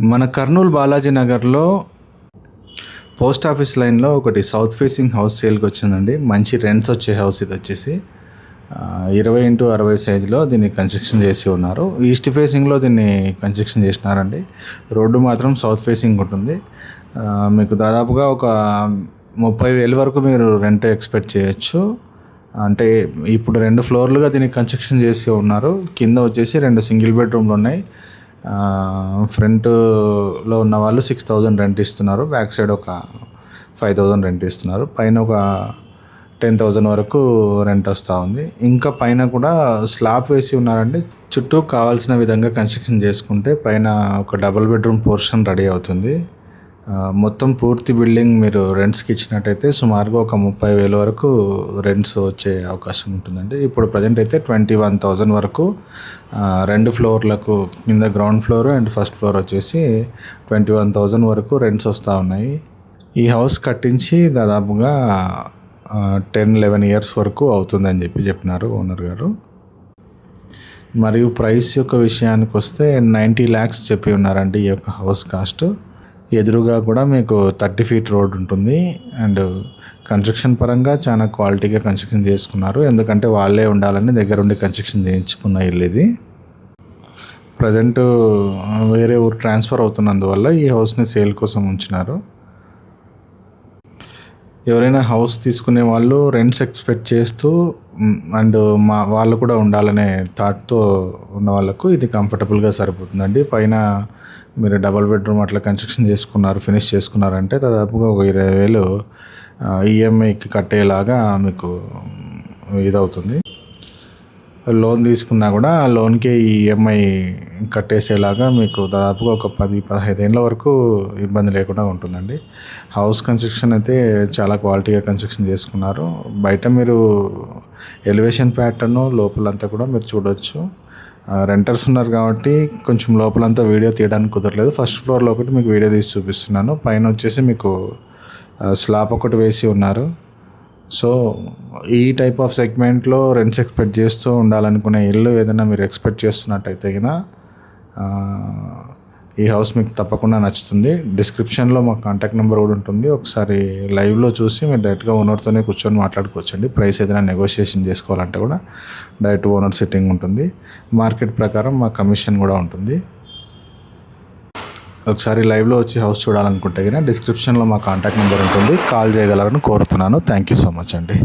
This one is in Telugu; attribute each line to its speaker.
Speaker 1: మన కర్నూలు బాలాజీ నగర్లో పోస్ట్ ఆఫీస్ లైన్లో ఒకటి సౌత్ ఫేసింగ్ హౌస్ సేల్కి వచ్చిందండి. మంచి రెంట్స్ వచ్చే హౌస్ ఇది వచ్చేసి. ఇరవై ఇంటూ అరవై సైజులో దీన్ని కన్స్ట్రక్షన్ చేసి ఉన్నారు. ఈస్ట్ ఫేసింగ్లో దీన్ని కన్స్ట్రక్షన్ చేసినారండి. రోడ్డు మాత్రం సౌత్ ఫేసింగ్ ఉంటుంది. మీకు దాదాపుగా ఒక ముప్పై వేలు వరకు మీరు రెంట్ ఎక్స్పెక్ట్ చేయొచ్చు. అంటే ఇప్పుడు రెండు ఫ్లోర్లుగా దీన్ని కన్స్ట్రక్షన్ చేసి ఉన్నారు. కింద వచ్చేసి రెండు సింగిల్ బెడ్రూమ్లు ఉన్నాయి. ఫ్రంట్లో ఉన్న వాళ్ళు సిక్స్ థౌజండ్ రెంట్ ఇస్తున్నారు. బ్యాక్ సైడ్ ఒక ఫైవ్ థౌజండ్ రెంట్ ఇస్తున్నారు. పైన ఒక టెన్ థౌజండ్ వరకు రెంట్ వస్తూ ఉంది. ఇంకా పైన కూడా స్లాబ్ వేసి ఉన్నారండి. చుట్టూ కావాల్సిన విధంగా కన్స్ట్రక్షన్ చేసుకుంటే పైన ఒక డబుల్ బెడ్రూమ్ పోర్షన్ రెడీ అవుతుంది. మొత్తం పూర్తి బిల్డింగ్ మీరు రెంట్స్కి ఇచ్చినట్టయితే సుమారుగా ఒక ముప్పై వేల వరకు రెంట్స్ వచ్చే అవకాశం ఉంటుందండి. ఇప్పుడు ప్రజెంట్ అయితే ట్వంటీ వన్ థౌజండ్ వరకు రెండు ఫ్లోర్లకు కింద ground floor and first floor వచ్చేసి ట్వంటీ వన్ థౌజండ్ వరకు రెంట్స్ వస్తూ ఉన్నాయి. ఈ హౌస్ కట్టించి దాదాపుగా టెన్ లెవెన్ ఇయర్స్ వరకు అవుతుందని చెప్పి చెప్పినారు ఓనర్ గారు. మరియు ప్రైస్ యొక్క విషయానికి వస్తే నైంటీ ల్యాక్స్ చెప్పి ఉన్నారండి ఈ యొక్క హౌస్ కాస్ట్. ఎదురుగా కూడా మీకు థర్టీ ఫీట్ రోడ్ ఉంటుంది. అండ్ కన్స్ట్రక్షన్ పరంగా చాలా క్వాలిటీగా కన్స్ట్రక్షన్ చేసుకున్నారు. ఎందుకంటే వాళ్ళే ఉండాలని దగ్గరుండి కన్స్ట్రక్షన్ చేయించుకున్న ఇల్లు ఇది. ప్రజెంట్ వేరే ఊరు ట్రాన్స్ఫర్ అవుతున్నందువల్ల ఈ హౌస్ని సేల్ కోసం ఉంచినారు. ఎవరైనా హౌస్ తీసుకునే వాళ్ళు రెంట్స్ ఎక్స్పెక్ట్ చేస్తూ అండ్ మా వాళ్ళు కూడా ఉండాలనే థాట్తో ఉన్న వాళ్ళకు ఇది కంఫర్టబుల్గా సరిపోతుందండి. పైన మీరు డబల్ బెడ్రూమ్ అట్లా కన్స్ట్రక్షన్ చేసుకున్నారు ఫినిష్ చేసుకున్నారంటే దాదాపుగా ఒక ఇరవై వేలు ఈఎంఐకి కట్టేలాగా మీకు ఇదవుతుంది. లోన్ తీసుకున్నా కూడా ఆ లోన్కే ఈఎంఐ కట్టేసేలాగా మీకు దాదాపుగా ఒక పది పదహైదు ఏళ్ళ వరకు ఇబ్బంది లేకుండా ఉంటుందండి. హౌస్ కన్స్ట్రక్షన్ అయితే చాలా క్వాలిటీగా కన్స్ట్రక్షన్ చేసుకున్నారు. బయట మీరు ఎలివేషన్ ప్యాటర్న్ లోపలంతా కూడా మీరు చూడొచ్చు. రెంటర్స్ ఉన్నారు కాబట్టి కొంచెం లోపలంతా వీడియో తీయడానికి కుదరలేదు. ఫస్ట్ ఫ్లోర్లో ఒకటి మీకు వీడియో తీసి చూపిస్తున్నాను. పైన వచ్చేసి మీకు స్లాబ్ ఒకటి వేసి ఉన్నారు. సో ఈ టైప్ ఆఫ్ సెగ్మెంట్లో రెంట్స్ ఎక్స్పెక్ట్ చేస్తూ ఉండాలనుకునే ఇల్లు ఏదైనా మీరు ఎక్స్పెక్ట్ చేస్తున్నట్టయితే గిన, ఈ హౌస్ మీకు తప్పకుండా నచ్చుతుంది. డిస్క్రిప్షన్లో మా కాంటాక్ట్ నెంబర్ కూడా ఉంటుంది. ఒకసారి లైవ్లో చూసి మీరు డైరెక్ట్గా ఓనర్తోనే కూర్చొని మాట్లాడుకోవచ్చండి. ప్రైస్ ఏదైనా నెగోషియేషన్ చేసుకోవాలంటే కూడా డైరెక్ట్ ఓనర్ సిట్టింగ్ ఉంటుంది. మార్కెట్ ప్రకారం మా కమిషన్ కూడా ఉంటుంది. ఒకసారి లైవ్లో వచ్చి హౌస్ చూడాలనుకుంటే కనుక డిస్క్రిప్షన్లో మా కాంటాక్ట్ నెంబర్ ఉంటుంది. కాల్ చేయగలరని కోరుతున్నాను. థ్యాంక్ యూ సో మచ్ అండి.